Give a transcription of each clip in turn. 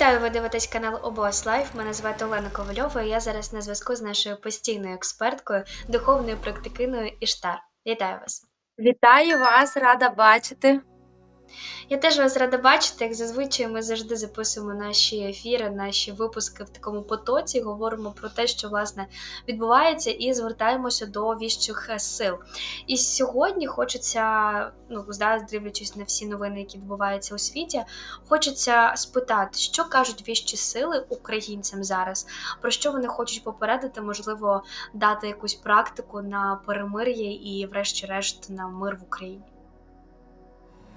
Вітаю, ви дивитесь канал ОБОС Лайф. Мене звати Олена Ковальова. і Я зараз на зв'язку з нашою постійною експерткою, духовною практикиною Іштар. Вітаю вас! Вітаю вас, рада бачити. Я теж вас рада бачити. Як зазвичай, ми завжди записуємо наші ефіри, наші випуски в такому потоці. Говоримо про те, що власне відбувається, і звертаємося до віщих е, сил. І сьогодні хочеться, ну да, дивлячись на всі новини, які відбуваються у світі, хочеться спитати, що кажуть віщі сили українцям зараз, про що вони хочуть попередити, можливо, дати якусь практику на перемир'я і, врешті-решт, на мир в Україні.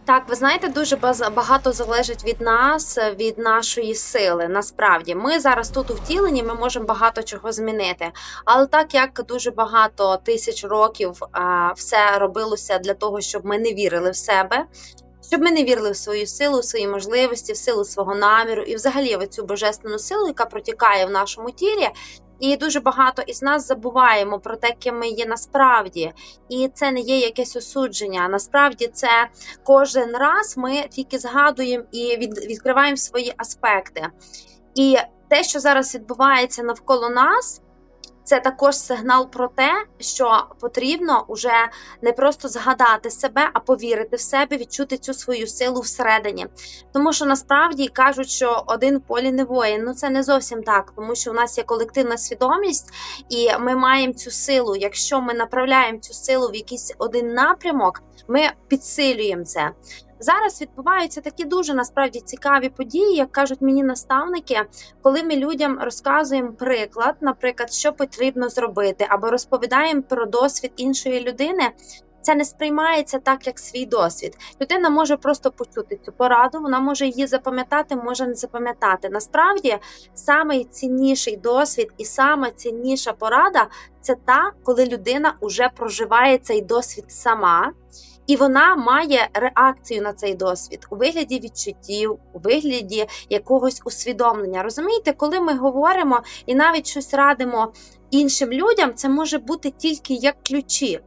Так, ви знаєте, дуже багато залежить від нас, від нашої сили. Насправді, ми зараз тут у ми можемо багато чого змінити. Але так як дуже багато тисяч років все робилося для того, щоб ми не вірили в себе. Щоб ми не вірили в свою силу, в свої можливості, в силу свого наміру і взагалі в цю божественну силу, яка протікає в нашому тілі. І дуже багато із нас забуваємо про те, ким ми є насправді. І це не є якесь осудження. Насправді це кожен раз ми тільки згадуємо і від, відкриваємо свої аспекти. І те, що зараз відбувається навколо нас, це також сигнал про те, що потрібно уже не просто згадати себе, а повірити в себе, відчути цю свою силу всередині. Тому що насправді кажуть, що один полі не воїн. Ну це не зовсім так, тому що у нас є колективна свідомість, і ми маємо цю силу. Якщо ми направляємо цю силу в якийсь один напрямок, ми підсилюємо це. Зараз відбуваються такі дуже насправді цікаві події, як кажуть мені наставники, коли ми людям розказуємо приклад, наприклад, що потрібно зробити, або розповідаємо про досвід іншої людини. Це не сприймається так, як свій досвід. Людина може просто почути цю пораду, вона може її запам'ятати, може не запам'ятати. Насправді, найцінніший досвід і сама цінніша порада це та, коли людина вже проживає цей досвід сама. І вона має реакцію на цей досвід у вигляді відчуттів, у вигляді якогось усвідомлення. Розумієте, коли ми говоримо і навіть щось радимо іншим людям, це може бути тільки як ключі.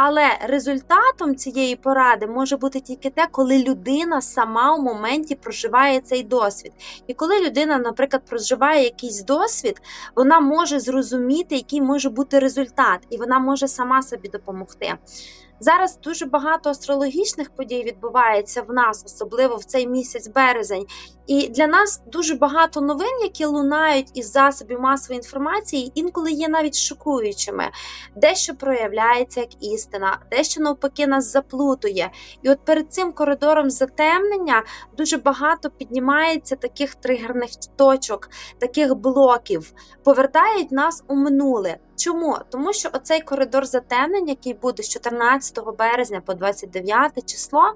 Але результатом цієї поради може бути тільки те, коли людина сама у моменті проживає цей досвід. І коли людина, наприклад, проживає якийсь досвід, вона може зрозуміти, який може бути результат, і вона може сама собі допомогти. Зараз дуже багато астрологічних подій відбувається в нас, особливо в цей місяць березень. І для нас дуже багато новин, які лунають із засобів масової інформації, інколи є навіть шокуючими. Дещо проявляється як істина, дещо навпаки нас заплутує. І от перед цим коридором затемнення дуже багато піднімається таких тригерних точок, таких блоків, повертають нас у минуле. Чому? Тому що оцей коридор затемнень, який буде з 14 березня по 29 число,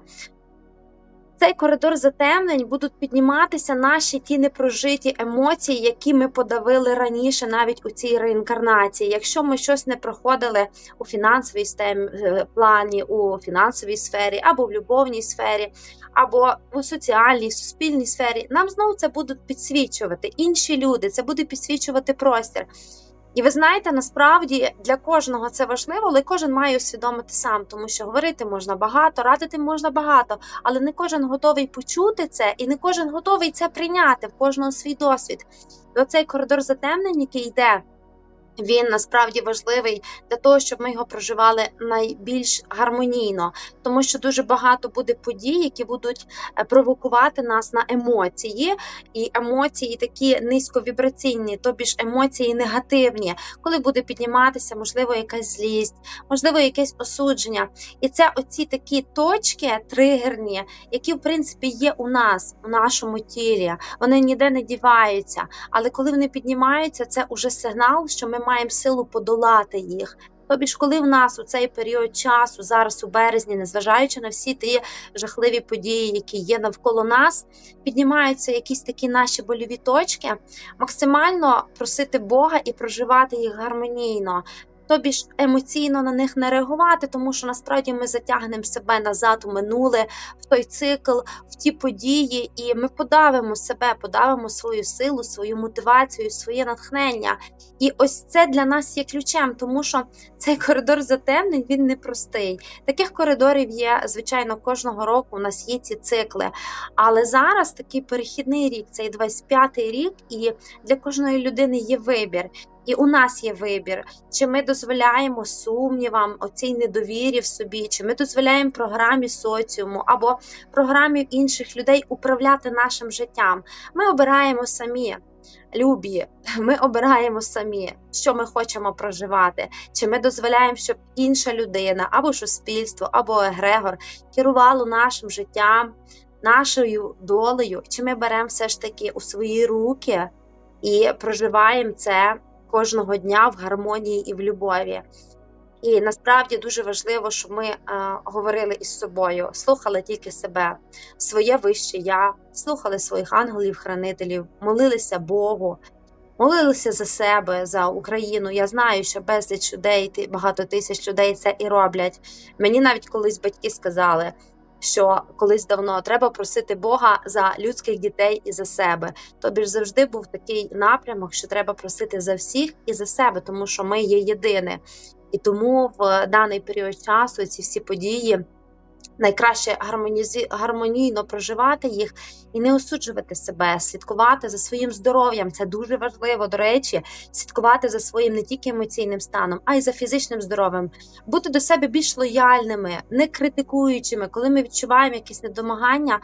цей коридор затемнень будуть підніматися наші ті непрожиті емоції, які ми подавили раніше, навіть у цій реінкарнації. Якщо ми щось не проходили у фінансовій е, плані, у фінансовій сфері, або в любовній сфері, або у соціальній, суспільній сфері, нам знову це будуть підсвічувати інші люди, це буде підсвічувати простір. І ви знаєте, насправді для кожного це важливо, але кожен має усвідомити сам, тому що говорити можна багато, радити можна багато, але не кожен готовий почути це, і не кожен готовий це прийняти в кожного свій досвід. І оцей коридор затемнень, який йде. Він насправді важливий для того, щоб ми його проживали найбільш гармонійно, тому що дуже багато буде подій, які будуть е, провокувати нас на емоції, і емоції такі низьковібраційні, тобі ж емоції негативні, коли буде підніматися, можливо, якась злість, можливо, якесь осудження. І це оці такі точки тригерні, які в принципі є у нас, у нашому тілі. Вони ніде не діваються. Але коли вони піднімаються, це уже сигнал, що ми маємо силу подолати їх. Тобі ж, коли в нас у цей період часу, зараз у березні, незважаючи на всі ті жахливі події, які є навколо нас, піднімаються якісь такі наші больові точки, максимально просити Бога і проживати їх гармонійно. Тобі ж емоційно на них не реагувати, тому що насправді ми затягнемо себе назад у минуле, в той цикл, в ті події, і ми подавимо себе, подавимо свою силу, свою мотивацію, своє натхнення. І ось це для нас є ключем, тому що цей коридор затемнень він непростий. Таких коридорів є, звичайно, кожного року у нас є ці цикли. Але зараз такий перехідний рік, цей 25-й рік, і для кожної людини є вибір. І у нас є вибір, чи ми дозволяємо сумнівам, оцій недовірі в собі, чи ми дозволяємо програмі соціуму або програмі інших людей управляти нашим життям. Ми обираємо самі. Любі, ми обираємо самі, що ми хочемо проживати, чи ми дозволяємо, щоб інша людина або суспільство, або егрегор керувало нашим життям, нашою долею, чи ми беремо все ж таки у свої руки і проживаємо це кожного дня в гармонії і в любові. І насправді дуже важливо, щоб ми е, говорили із собою, слухали тільки себе, своє вище я, слухали своїх ангелів-хранителів, молилися Богу, молилися за себе, за Україну. Я знаю, що безліч людей, багато тисяч людей це і роблять. Мені навіть колись батьки сказали, що колись давно треба просити Бога за людських дітей і за себе. Тобі ж завжди був такий напрямок, що треба просити за всіх і за себе, тому що ми є єдине. І тому в даний період часу ці всі події найкраще гармонійно проживати їх і не осуджувати себе, слідкувати за своїм здоров'ям. Це дуже важливо. До речі, слідкувати за своїм не тільки емоційним станом, а й за фізичним здоров'ям, бути до себе більш лояльними, не критикуючими, коли ми відчуваємо якісь недомагання,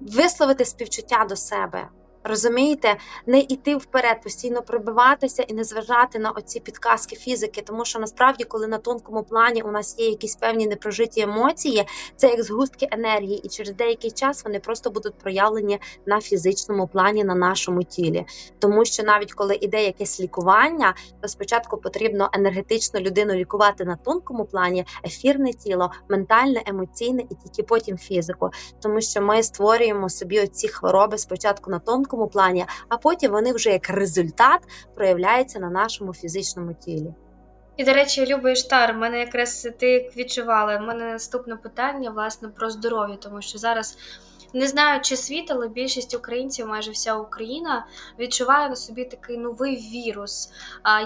висловити співчуття до себе. Розумієте, не йти вперед, постійно пробиватися і не зважати на оці підказки фізики, тому що насправді, коли на тонкому плані у нас є якісь певні непрожиті емоції, це як згустки енергії, і через деякий час вони просто будуть проявлені на фізичному плані на нашому тілі. Тому що навіть коли іде якесь лікування, то спочатку потрібно енергетично людину лікувати на тонкому плані, ефірне тіло, ментальне, емоційне і тільки потім фізику, тому що ми створюємо собі оці хвороби спочатку на тонкому плані, а потім вони вже як результат проявляються на нашому фізичному тілі. І, до речі, Люба Іштар, в мене якраз ти відчувала. в мене наступне питання власне про здоров'я, тому що зараз не знаю, чи світ, але більшість українців, майже вся Україна, відчуває на собі такий новий вірус,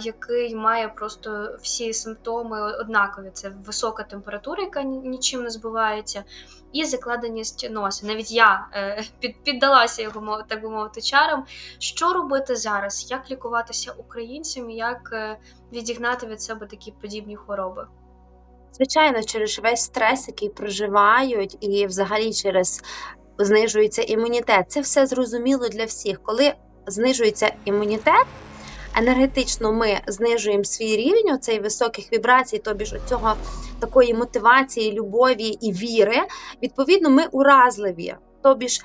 який має просто всі симптоми однакові. Це висока температура, яка нічим не збивається, і закладеність носа. Навіть я е, під, піддалася його, так би мовити, чарам. Що робити зараз? Як лікуватися українцям? Як е, відігнати від себе такі подібні хвороби? Звичайно, через весь стрес, який проживають, і взагалі через знижується імунітет. Це все зрозуміло для всіх. Коли знижується імунітет, енергетично ми знижуємо свій рівень оцей високих вібрацій, тобі ж цього такої мотивації, любові і віри. Відповідно, ми уразливі. Тобі ж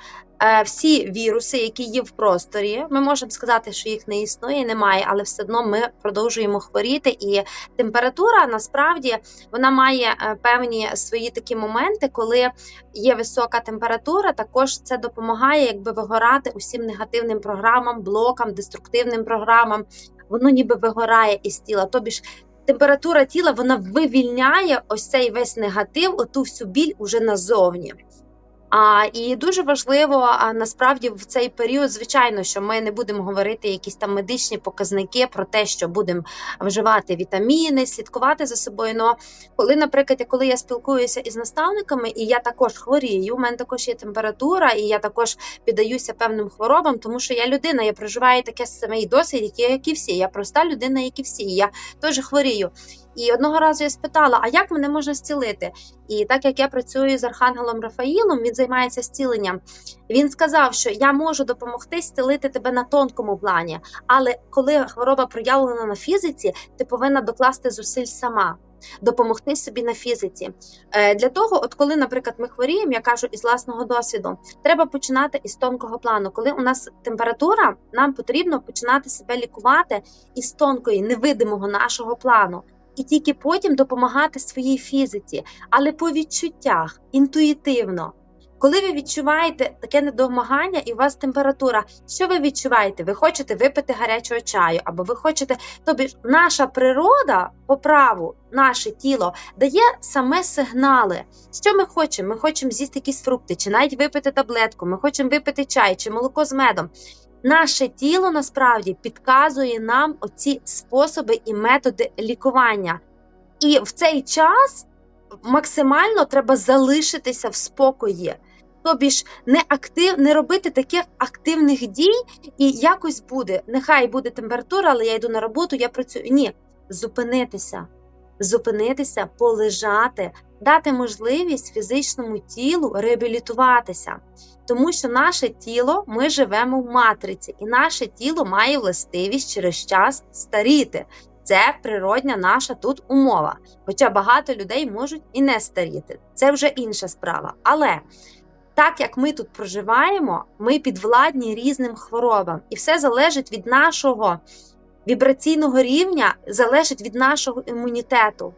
всі віруси, які є в просторі, ми можемо сказати, що їх не існує, немає, але все одно ми продовжуємо хворіти. І температура насправді вона має е, певні свої такі моменти, коли є висока температура. Також це допомагає якби вигорати усім негативним програмам, блокам, деструктивним програмам. Воно ніби вигорає із тіла. Тобі ж температура тіла вона вивільняє ось цей весь негатив, оту всю біль уже назовні. А, і дуже важливо а, насправді в цей період, звичайно, що ми не будемо говорити якісь там медичні показники про те, що будемо вживати вітаміни, слідкувати за собою. Но коли, наприклад, коли я спілкуюся із наставниками, і я також хворію, у мене також є температура, і я також піддаюся певним хворобам, тому що я людина, я проживаю таке самий досвід, як, і всі. Я проста людина, як і всі. Я теж хворію. І одного разу я спитала: а як мене можна зцілити? І так як я працюю з архангелом Рафаїлом, він займається зціленням. Він сказав, що я можу допомогти зцілити тебе на тонкому плані, але коли хвороба проявлена на фізиці, ти повинна докласти зусиль сама. Допомогти собі на фізиці Е, для того, от коли, наприклад, ми хворіємо, я кажу із власного досвіду, треба починати із тонкого плану. Коли у нас температура, нам потрібно починати себе лікувати із тонкої, невидимого нашого плану, і тільки потім допомагати своїй фізиці, але по відчуттях, інтуїтивно. Коли ви відчуваєте таке недомагання і у вас температура, що ви відчуваєте? Ви хочете випити гарячого чаю, або ви хочете, тобі ж наша природа по праву, наше тіло дає саме сигнали. Що ми хочемо? Ми хочемо з'їсти якісь фрукти, чи навіть випити таблетку, ми хочемо випити чай чи молоко з медом. Наше тіло насправді підказує нам оці способи і методи лікування. І в цей час максимально треба залишитися в спокої. Тобі ж не актив, не робити таких активних дій, і якось буде. Нехай буде температура, але я йду на роботу, я працюю. Ні, зупинитися, зупинитися, полежати, дати можливість фізичному тілу реабілітуватися. Тому що наше тіло, ми живемо в матриці, і наше тіло має властивість через час старіти. Це природня наша тут умова. Хоча багато людей можуть і не старіти. Це вже інша справа. Але так як ми тут проживаємо, ми підвладні різним хворобам, і все залежить від нашого вібраційного рівня, залежить від нашого імунітету.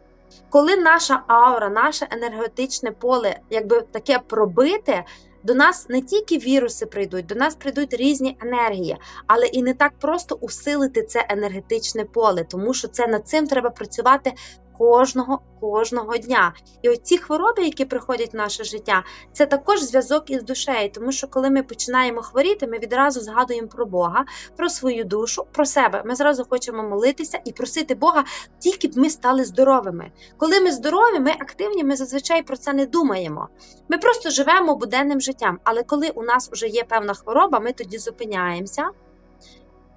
Коли наша аура, наше енергетичне поле, якби таке пробите, до нас не тільки віруси прийдуть, до нас прийдуть різні енергії, але і не так просто усилити це енергетичне поле, тому що це над цим треба працювати кожного кожного дня. І оці хвороби, які приходять в наше життя, це також зв'язок із душею, тому що коли ми починаємо хворіти, ми відразу згадуємо про Бога, про свою душу, про себе. Ми зразу хочемо молитися і просити Бога, тільки б ми стали здоровими. Коли ми здорові, ми активні, ми зазвичай про це не думаємо. Ми просто живемо буденним життям. Але коли у нас вже є певна хвороба, ми тоді зупиняємося.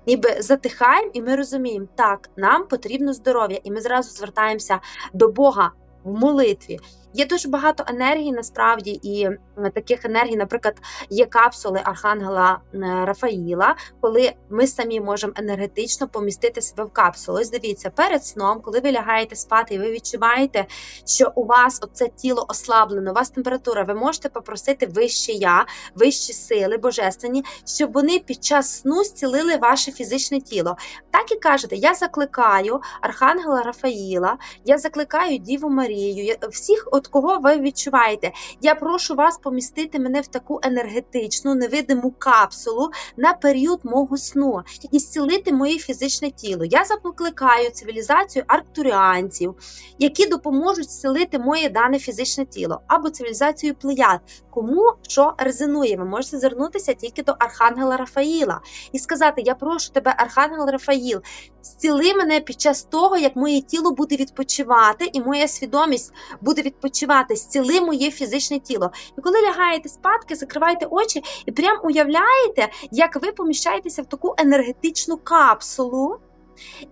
Ніби затихаємо, і ми розуміємо, так, нам потрібно здоров'я, і ми зразу звертаємося до Бога в молитві. Є дуже багато енергії насправді, і таких енергій, наприклад, є капсули Архангела Рафаїла, коли ми самі можемо енергетично помістити себе в капсулу. Ось дивіться, перед сном, коли ви лягаєте спати, і ви відчуваєте, що у вас оце тіло ослаблено, у вас температура, ви можете попросити вище я, вищі сили божественні, щоб вони під час сну зцілили ваше фізичне тіло. Так і кажете, я закликаю Архангела Рафаїла, я закликаю Діву Марію, я- всіх, от кого ви відчуваєте. Я прошу вас помістити мене в таку енергетичну, невидиму капсулу на період мого сну і зцілити моє фізичне тіло. Я закликаю цивілізацію арктуріанців, які допоможуть зцілити моє дане фізичне тіло, або цивілізацію плеяд. Кому що резонує, ви можете звернутися тільки до Архангела Рафаїла і сказати: Я прошу тебе, Архангел Рафаїл, зціли мене під час того, як моє тіло буде відпочивати, і моя свідомість буде відпочивати, зціли моє фізичне тіло. І коли лягаєте спадки, закривайте очі і прям уявляєте, як ви поміщаєтеся в таку енергетичну капсулу.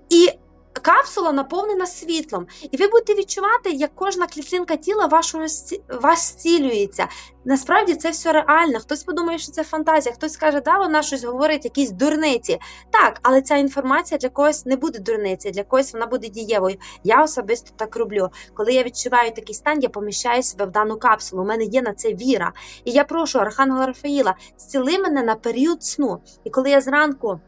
І Капсула наповнена світлом, і ви будете відчувати, як кожна клітинка тіла вашого вас зцілюється. Насправді це все реально. Хтось подумає, що це фантазія, хтось скаже, да, вона щось говорить, якісь дурниці. Так, але ця інформація для когось не буде дурниці, для когось вона буде дієвою. Я особисто так роблю. Коли я відчуваю такий стан, я поміщаю себе в дану капсулу. У мене є на це віра. І я прошу Архангела Рафаїла, зціли мене на період сну. І коли я зранку.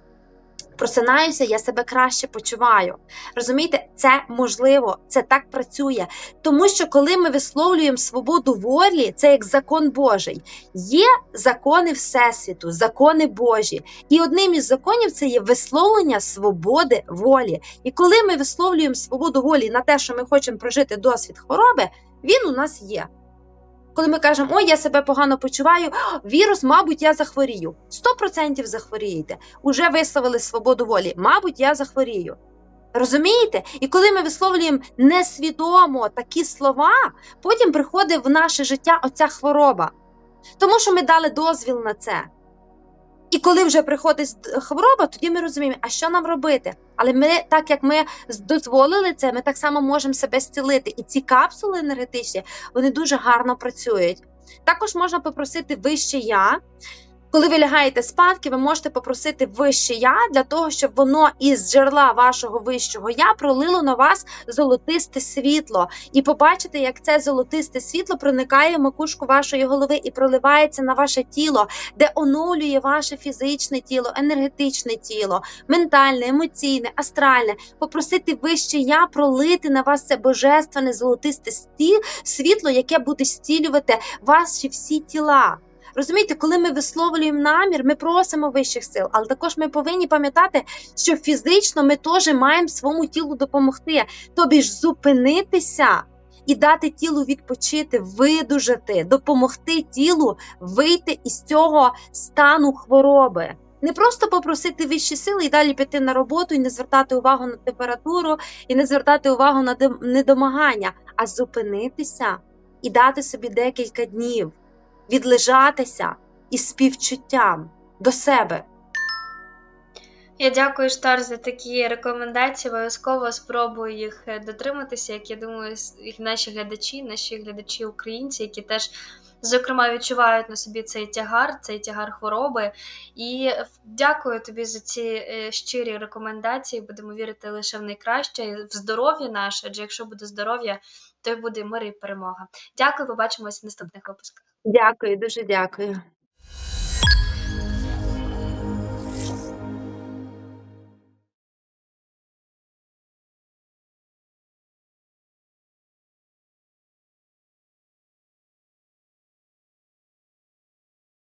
Просинаюся, я себе краще почуваю. Розумієте, це можливо, це так працює. Тому що коли ми висловлюємо свободу волі, це як закон Божий. Є закони Всесвіту, закони Божі. І одним із законів це є висловлення свободи волі. І коли ми висловлюємо свободу волі на те, що ми хочемо прожити досвід хвороби, він у нас є. Коли ми кажемо, ой, я себе погано почуваю, вірус, мабуть, я захворію. 100% захворієте. Уже висловили свободу волі. Мабуть, я захворію. Розумієте? І коли ми висловлюємо несвідомо такі слова, потім приходить в наше життя оця хвороба. Тому що ми дали дозвіл на це. І коли вже приходить хвороба, тоді ми розуміємо, а що нам робити. Але ми, так як ми дозволили це, ми так само можемо себе зцілити. І ці капсули енергетичні вони дуже гарно працюють. Також можна попросити вище я. Коли ви лягаєте спадки, ви можете попросити вище я для того, щоб воно із джерела вашого вищого я пролило на вас золотисте світло, і побачите, як це золотисте світло проникає в макушку вашої голови і проливається на ваше тіло, де оновлює ваше фізичне тіло, енергетичне тіло, ментальне, емоційне, астральне. Попросити вище я пролити на вас це божественне золотисте світло, яке буде зцілювати ваші всі тіла. Розумієте, коли ми висловлюємо намір, ми просимо вищих сил, але також ми повинні пам'ятати, що фізично ми теж маємо своєму тілу допомогти, тобі ж зупинитися і дати тілу відпочити, видужати, допомогти тілу вийти із цього стану хвороби. Не просто попросити вищі сили і далі піти на роботу і не звертати увагу на температуру, і не звертати увагу на недомагання, а зупинитися і дати собі декілька днів відлежатися із співчуттям до себе. Я дякую, Штар, за такі рекомендації. Обов'язково спробую їх е, дотриматися, як я думаю, і наші глядачі, наші глядачі українці, які теж, зокрема, відчувають на собі цей тягар, цей тягар хвороби. І дякую тобі за ці е, щирі рекомендації. Будемо вірити лише в найкраще, і в здоров'я наше, адже якщо буде здоров'я, то й буде мир і перемога. Дякую, побачимося в наступних випусках. Дякую, дуже дякую.